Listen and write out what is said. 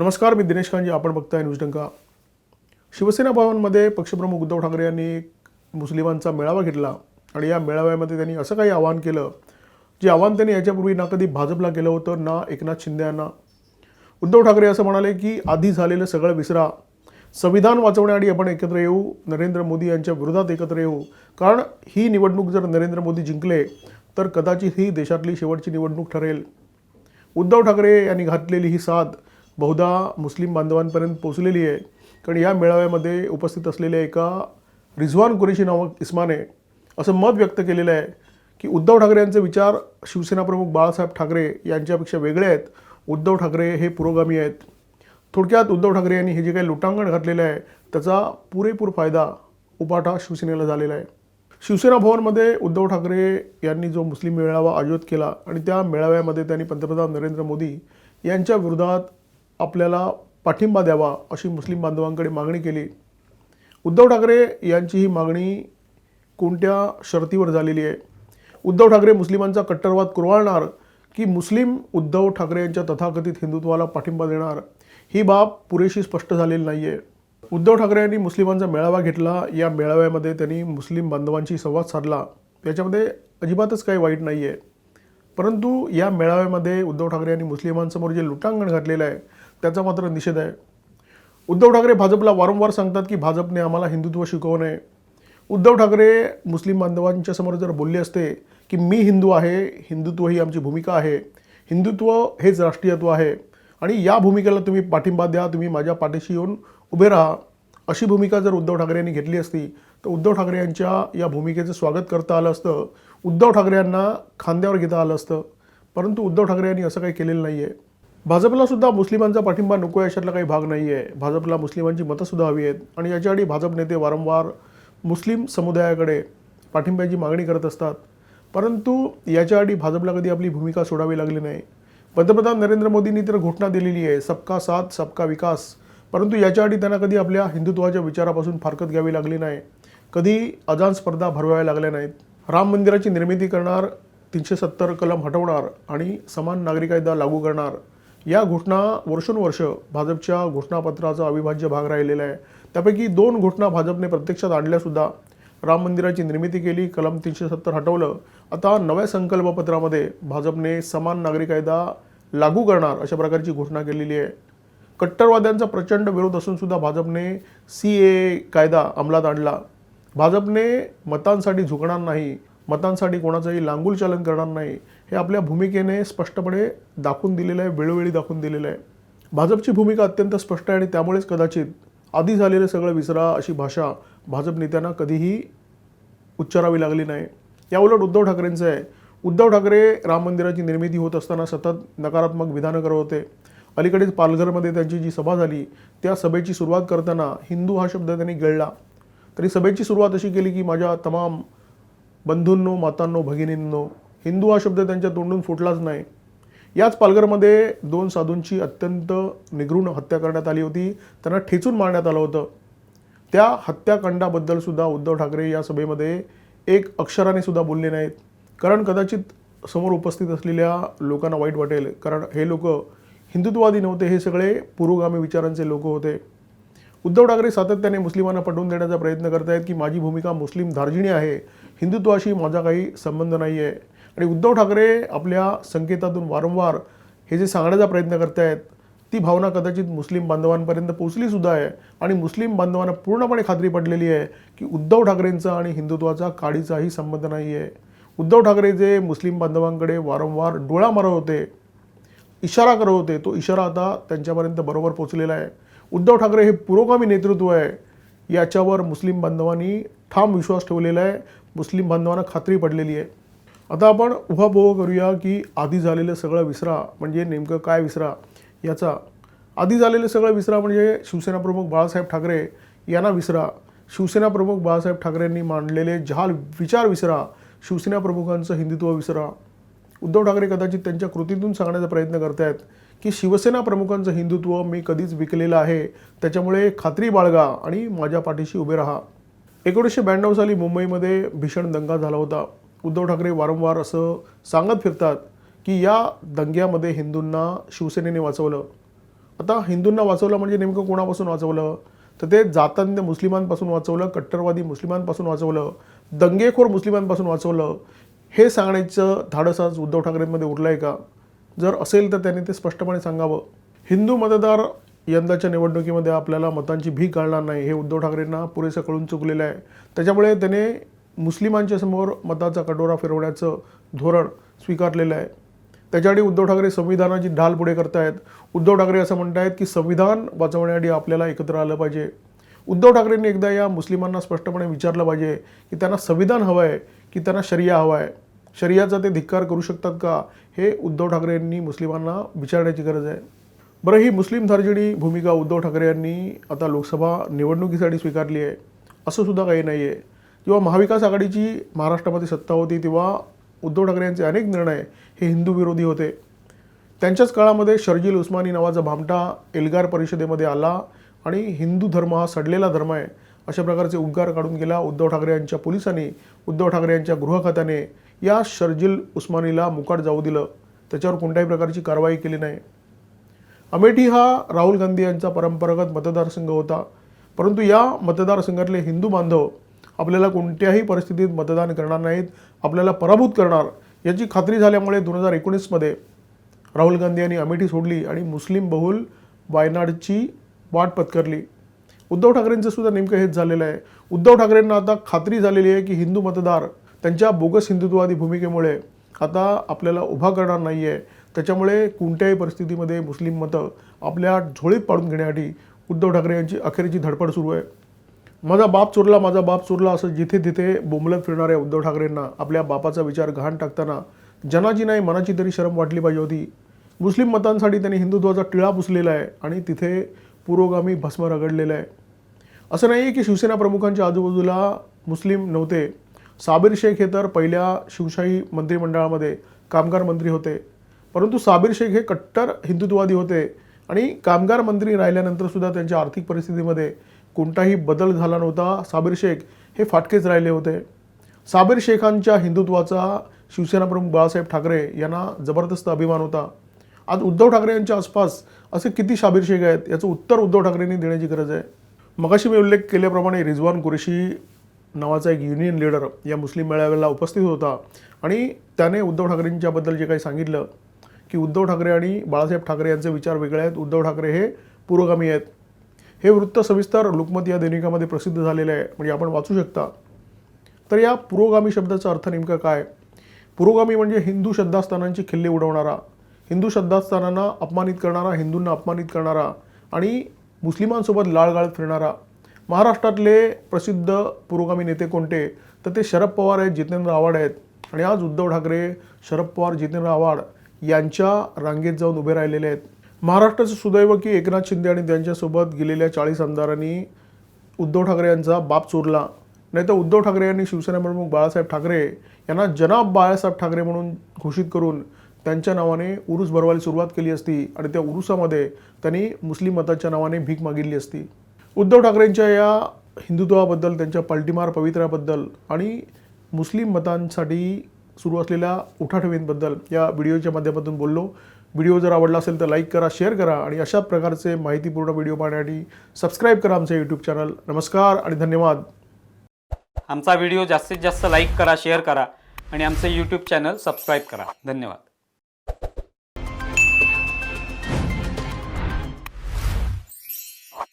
नमस्कार मी दिनेश खानजी आपण बघताय न्यूज डंका. शिवसेना भवनमध्ये पक्षप्रमुख उद्धव ठाकरे यांनी एक मुस्लिमांचा मेळावा घेतला आणि या मेळाव्यामध्ये त्यांनी असं काही आवाहन केलं जे आव्हान त्यांनी याच्यापूर्वी ना कधी भाजपला केलं होतं ना एकनाथ शिंदे यांना. उद्धव ठाकरे असं म्हणाले की आधी झालेलं सगळं विसरा. संविधान वाचवण्यासाठी आपण एकत्र येऊ नरेंद्र मोदी यांच्या विरोधात एकत्र येऊ. कारण ही निवडणूक जर नरेंद्र मोदी जिंकले तर कदाचित ही देशातली शेवटची निवडणूक ठरेल. उद्धव ठाकरे यांनी घातलेली ही साथ बहुधा मुस्लिम बांधवांपर्यंत पोचलेली आहे. कारण या मेळाव्यामध्ये उपस्थित असलेल्या एका रिझवान कुरेशी नामक इस्माने असं मत व्यक्त केलेलं आहे की उद्धव ठाकरे यांचे विचार शिवसेना प्रमुख बाळासाहेब ठाकरे यांच्यापेक्षा वेगळे आहेत. उद्धव ठाकरे हे पुरोगामी आहेत. थोडक्यात उद्धव ठाकरे यांनी हे जे काही लुटांगण घातलेलं आहे त्याचा पुरेपूर फायदा उपाठा शिवसेनेला झालेला आहे. शिवसेना भवनमध्ये उद्धव ठाकरे यांनी जो मुस्लिम मेळावा आयोजित केला आणि त्या मेळाव्यामध्ये त्यांनी पंतप्रधान नरेंद्र मोदी यांच्या विरोधात आपल्याला पाठिंबा द्यावा अशी मुस्लिम बांधवांकडे मागणी केली. उद्धव ठाकरे यांची ही मागणी कोणत्या शर्तीवर झालेली आहे? उद्धव ठाकरे मुस्लिमांचा कट्टरवाद कुरवाळणार की मुस्लिम उद्धव ठाकरे यांच्या तथाकथित हिंदुत्वाला पाठिंबा देणार? ही बाब पुरेशी स्पष्ट झालेली नाही आहे उद्धव ठाकरे यांनी मुस्लिमांचा मेळावा घेतला. या मेळाव्यामध्ये त्यांनी मुस्लिम बांधवांशी संवाद साधला. याच्यामध्ये अजिबातच काही वाईट नाही आहे परंतु या मेळाव्यामध्ये उद्धव ठाकरे यांनी मुस्लिमांसमोर जे लुटांगण घातलेलं आहे त्याचा मात्र निषेध आहे. उद्धव ठाकरे भाजपला वारंवार सांगतात की भाजपने आम्हाला हिंदुत्व शिकवू नये. उद्धव ठाकरे मुस्लिम बांधवांच्या समोर जर बोलले असते की मी हिंदू आहे हिंदुत्व ही आमची भूमिका आहे हिंदुत्व हेच राष्ट्रीयत्व आहे आणि या भूमिकेला तुम्ही पाठिंबा द्या तुम्ही माझ्या पाठीशी येऊन उभे राहा. अशी भूमिका जर उद्धव ठाकरे यांनी घेतली असती तर उद्धव ठाकरे यांच्या या भूमिकेचं स्वागत करता आलं असतं. उद्धव ठाकरे यांना खांद्यावर घेता आलं असतं. परंतु उद्धव ठाकरे यांनी असं काही केलेलं नाही आहे भाजपला सुद्धा मुस्लिमांचा पाठिंबा नको याच्यातला काही भाग नाही आहे भाजपला मुस्लिमांची मतंसुद्धा हवी आहेत. आणि याच्याआधी भाजप नेते वारंवार मुस्लिम समुदायाकडे पाठिंब्याची मागणी करत असतात. परंतु याच्याआधी भाजपला कधी आपली भूमिका सोडावी लागली नाही. पंतप्रधान नरेंद्र मोदींनी तर घोषणा दिलेली आहे सबका साथ सबका विकास. परंतु याच्याआधी त्यांना कधी आपल्या हिंदुत्वाच्या विचारापासून फारकत घ्यावी लागली नाही. कधी अजान स्पर्धा भरवाव्या लागल्या नाहीत. राम मंदिराची निर्मिती करणार तीनशे सत्तर कलम हटवणार आणि समान नागरी कायदा लागू करणार. या घोषणा वर्षोनुवर्ष भाजपच्या घोषणापत्राचा अविभाज्य भाग राहिलेला आहे. त्यापैकी दोन घोषणा भाजपने प्रत्यक्षात आणल्यासुद्धा राम मंदिराची निर्मिती केली कलम तीनशे सत्तर हटवलं. आता नव्या संकल्पपत्रामध्ये भाजपने समान नागरी कायदा लागू करणार अशा प्रकारची घोषणा केलेली आहे. कट्टरवाद्यांचा प्रचंड विरोध असूनसुद्धा भाजपने सी ए कायदा अंमलात आणला. भाजपने मतांसाठी झुकणार नाही. मतांसाठी कोणाचंही लांगूल चालन करणार नाही हे आपल्या भूमिकेने स्पष्टपणे दाखवून दिलेलं आहे वेळोवेळी दाखवून दिलेलं आहे. भाजपची भूमिका अत्यंत स्पष्ट आहे आणि त्यामुळेच कदाचित आधी झालेलं सगळं विसरा अशी भाषा भाजप नेत्यांना कधीही उच्चारावी लागली नाही. याउलट उद्धव ठाकरेंचं आहे. उद्धव ठाकरे राम मंदिराची निर्मिती होत असताना सतत नकारात्मक विधानं करत होते. अलीकडेच पालघरमध्ये त्यांची जी सभा झाली त्या सभेची सुरुवात करताना हिंदू हा शब्द त्यांनी गिळला. तरी सभेची सुरुवात अशी केली की माझ्या तमाम बंधूंनो मातांनो भगिनींनो हिंदू हा शब्द त्यांच्या तोंडून फुटलाच नाही. याच पालघरमध्ये दोन साधूंची अत्यंत निगृण हत्या करण्यात आली होती. त्यांना ठेचून मारण्यात आलं होतं. त्या हत्याकांडाबद्दल सुद्धा उद्धव ठाकरे या सभेमध्ये एक अक्षराने सुद्धा बोलले नाहीत. कारण कदाचित समोर उपस्थित असलेल्या लोकांना वाईट वाटेल. कारण हे लोक हिंदुत्ववादी नव्हते हे सगळे पुरोगामी विचारांचे लोक होते. उद्धव ठाकरे सातत्याने मुस्लिमांना पटवून देण्याचा प्रयत्न करत आहेत की माझी भूमिका मुस्लिम धार्जिणी आहे हिंदुत्वाशी माझा काही संबंध नाही आहे आणि उद्धव ठाकरे आपल्या संकेतातून वारंवार हे जे सांगण्याचा प्रयत्न करत आहेत ती भावना कदाचित मुस्लिम बांधवांपर्यंत पोचली सुद्धा आहे. आणि मुस्लिम बांधवांना पूर्णपणे खात्री पडलेली आहे की उद्धव ठाकरेंचा आणि हिंदुत्वाचा काडीचाही संबंध नाही आहे उद्धव ठाकरे जे मुस्लिम बांधवांकडे वारंवार डोळा मारत होते इशारा करत होते तो इशारा आता त्यांच्यापर्यंत बरोबर पोचलेला आहे. उद्धव ठाकरे हे पुरोगामी नेतृत्व आहे. याच्यावर मुस्लिम बांधवांनी ठाम विश्वास ठेवलेला आहे. मुस्लिम बांधवांना खात्री पडलेली आहे. आता आपण उहापोह करूया की आधी झालेलं सगळं विसरा म्हणजे नेमकं काय विसरा याचा. आधी झालेलं सगळं विसरा म्हणजे शिवसेना प्रमुख बाळासाहेब ठाकरे यांना विसरा. शिवसेना प्रमुख बाळासाहेब ठाकरेंनी मांडलेले जहाल विचार विसरा. शिवसेना प्रमुखांचं हिंदुत्व विसरा. उद्धव ठाकरे कदाचित त्यांच्या कृतीतून सांगण्याचा प्रयत्न करत आहेत की शिवसेना प्रमुखांचं हिंदुत्व मी कधीच विकलेलं आहे. त्याच्यामुळे खात्री बाळगा आणि माझ्या पाठीशी उभे राहा. एकोणीसशे ब्याण्णव साली मुंबईमध्ये भीषण दंगा झाला होता. उद्धव ठाकरे वारंवार असं सांगत फिरतात की या दंग्यामध्ये हिंदूंना शिवसेनेने वाचवलं. आता हिंदूंना वाचवलं म्हणजे नेमकं कोणापासून वाचवलं? तर ते जातांत मुस्लिमांपासून वाचवलं कट्टरवादी मुस्लिमांपासून वाचवलं दंगेखोर मुस्लिमांपासून वाचवलं हे सांगण्याचं धाडस आज उद्धव ठाकरेंमध्ये उरलं आहे का? जर असेल तर त्यांनी ते स्पष्टपणे सांगावं. हिंदू मतदार यंदाच्या निवडणुकीमध्ये आपल्याला मतांची भीक घालणार नाही हे उद्धव ठाकरेंना पुरेसं कळून चुकलेलं आहे. त्याच्यामुळे त्याने मुस्लिमांच्या समोर मताचा कटोरा फिरवण्याचं धोरण स्वीकारलेलं आहे. त्याच्यासाठी उद्धव ठाकरे संविधानाची ढाल पुढे करतायत. उद्धव ठाकरे असं म्हणतायत की संविधान वाचवण्यासाठी आपल्याला एकत्र आलं पाहिजे. उद्धव ठाकरेंनी एकदा या मुस्लिमांना स्पष्टपणे विचारलं पाहिजे की त्यांना संविधान हवं आहे की त्यांना शरिया हवा आहे शरियाचा ते धिक्कार करू शकतात का? हे उद्धव ठाकरे यांनी मुस्लिमांना विचारण्याची गरज आहे. बरं ही मुस्लिम धार्जिणी भूमिका उद्धव ठाकरे यांनी आता लोकसभा निवडणुकीसाठी स्वीकारली आहे. असं सुद्धा काही नाही आहे किंवा महाविकास आघाडीची महाराष्ट्रामध्ये सत्ता होती तेव्हा उद्धव ठाकरे यांचे अनेक निर्णय हे हिंदू विरोधी होते. त्यांच्याच काळामध्ये शर्जील उस्मानी नावाचा भामटा एल्गार परिषदेमध्ये आला आणि हिंदू धर्म हा सडलेला धर्म आहे अशा प्रकारचे उद्गार काढून गेला उद्धव ठाकरे यांच्या पोलिसांनी. उद्धव ठाकरे यांच्या गृह खात्याने या शर्जिल उस्मानीला मुकाट जाऊ दिलं. त्याच्यावर कोणत्याही प्रकारची कारवाई केली नाही. अमेठी हा राहुल गांधी यांचा परंपरागत मतदारसंघ होता. परंतु या मतदारसंघातले हिंदू बांधव आपल्याला कोणत्याही परिस्थितीत मतदान करणार नाहीत आपल्याला पराभूत करणार याची खात्री झाल्यामुळे दोन हजार एकोणीसमध्ये राहुल गांधी यांनी अमेठी सोडली आणि मुस्लिम बहुल वायनाडची वाट पत्करली. उद्धव ठाकरेंचं सुद्धा नेमकं हेच झालेलं आहे. उद्धव ठाकरेंना आता खात्री झालेली आहे की हिंदू मतदार त्यांच्या बोगस हिंदुत्ववादी भूमिकेमुळे आता आपल्याला उभा करणार नाही आहे त्याच्यामुळे कोणत्याही परिस्थितीमध्ये मुस्लिम मतं आपल्या झोळीत पाडून घेण्यासाठी उद्धव ठाकरे यांची अखेरची धडपड सुरू आहे. माझा बाप चोरला माझा बाप चोरला असं जिथे तिथे बोंबलत फिरणाऱ्या उद्धव ठाकरेंना आपल्या बापाचा विचार घाण टाकताना जनाची नाही मनाची तरी शरम वाटली पाहिजे होती. मुस्लिम मतांसाठी त्यांनी हिंदुत्वाचा टिळा पुसलेला आहे आणि तिथे पुरोगामी भस्म रगडलेला आहे. असं नाही आहे की शिवसेना प्रमुखांच्या आजूबाजूला मुस्लिम नव्हते. साबिर शेख हे तर पहिल्या शिवशाही मंत्रिमंडळामध्ये कामगार मंत्री होते. परंतु साबिर शेख हे कट्टर हिंदुत्ववादी होते आणि कामगार मंत्री राहिल्यानंतर सुद्धा त्यांच्या आर्थिक परिस्थितीमध्ये कोणताही बदल झाला नव्हता. साबिर शेख हे फाटकेच राहिले होते. साबिर शेखांच्या हिंदुत्वाचा शिवसेना प्रमुख बाळासाहेब ठाकरे यांना जबरदस्त अभिमान होता. आज उद्धव ठाकरे यांच्या आसपास असे किती शाबीर शेख आहेत याचं उत्तर उद्धव ठाकरेंनी देण्याची गरज आहे. मगाशी मी उल्लेख केल्याप्रमाणे रिझवान कुरेशी नावाचा एक युनियन लीडर या मुस्लिम मेळाव्याला उपस्थित होता. आणि त्याने उद्धव ठाकरेंच्याबद्दल जे काही सांगितलं की उद्धव ठाकरे आणि बाळासाहेब ठाकरे यांचे विचार वेगळे आहेत. उद्धव ठाकरे हे पुरोगामी आहेत. हे वृत्त सविस्तर लोकमत या दैनिकामध्ये प्रसिद्ध झालेलं आहे. म्हणजे आपण वाचू शकता. तर या पुरोगामी शब्दाचा अर्थ नेमका काय? पुरोगामी म्हणजे हिंदू श्रद्धास्थानांची खिल्ली उडवणारा हिंदू श्रद्धास्थानांना अपमानित करणारा हिंदूंना अपमानित करणारा आणि मुस्लिमांसोबत लाळगाळत फिरणारा. महाराष्ट्रातले प्रसिद्ध पुरोगामी नेते कोणते? तर ते शरद पवार आहेत जितेंद्र आव्हाड आहेत. आणि आज उद्धव ठाकरे शरद पवार जितेंद्र आव्हाड यांच्या रांगेत जाऊन उभे राहिलेले आहेत. महाराष्ट्राचं सुदैव की एकनाथ शिंदे आणि त्यांच्यासोबत गेलेल्या चाळीस आमदारांनी उद्धव ठाकरे यांचा बाप चोरला. नाही तर उद्धव ठाकरे यांनी शिवसेना प्रमुख बाळासाहेब ठाकरे यांना जनाब बाळासाहेब ठाकरे म्हणून घोषित करून त्यांच्या नावाने उरूस भरवायला सुरुवात केली असती आणि त्या उरुसामध्ये त्यांनी मुस्लिम मताच्या नावाने भीक मागितली असती. उद्धव ठाकरेंच्या या हिंदुत्वाबद्दल त्यांच्या पलटीमार पवित्र्याबद्दल आणि मुस्लिम मतांसाठी सुरू असलेल्या उठाठवींबद्दल या व्हिडिओच्या माध्यमातून बोललो. व्हिडिओ जर आवडला असेल तर लाईक करा शेअर करा आणि अशा प्रकारचे माहितीपूर्ण व्हिडिओ पाहण्यासाठी सबस्क्राईब करा आमचं यूट्यूब चॅनल नमस्कार आणि धन्यवाद. आमचा व्हिडिओ जास्तीत जास्त लाईक करा शेअर करा आणि आमचं यूट्यूब चॅनल सबस्क्राईब करा. धन्यवाद.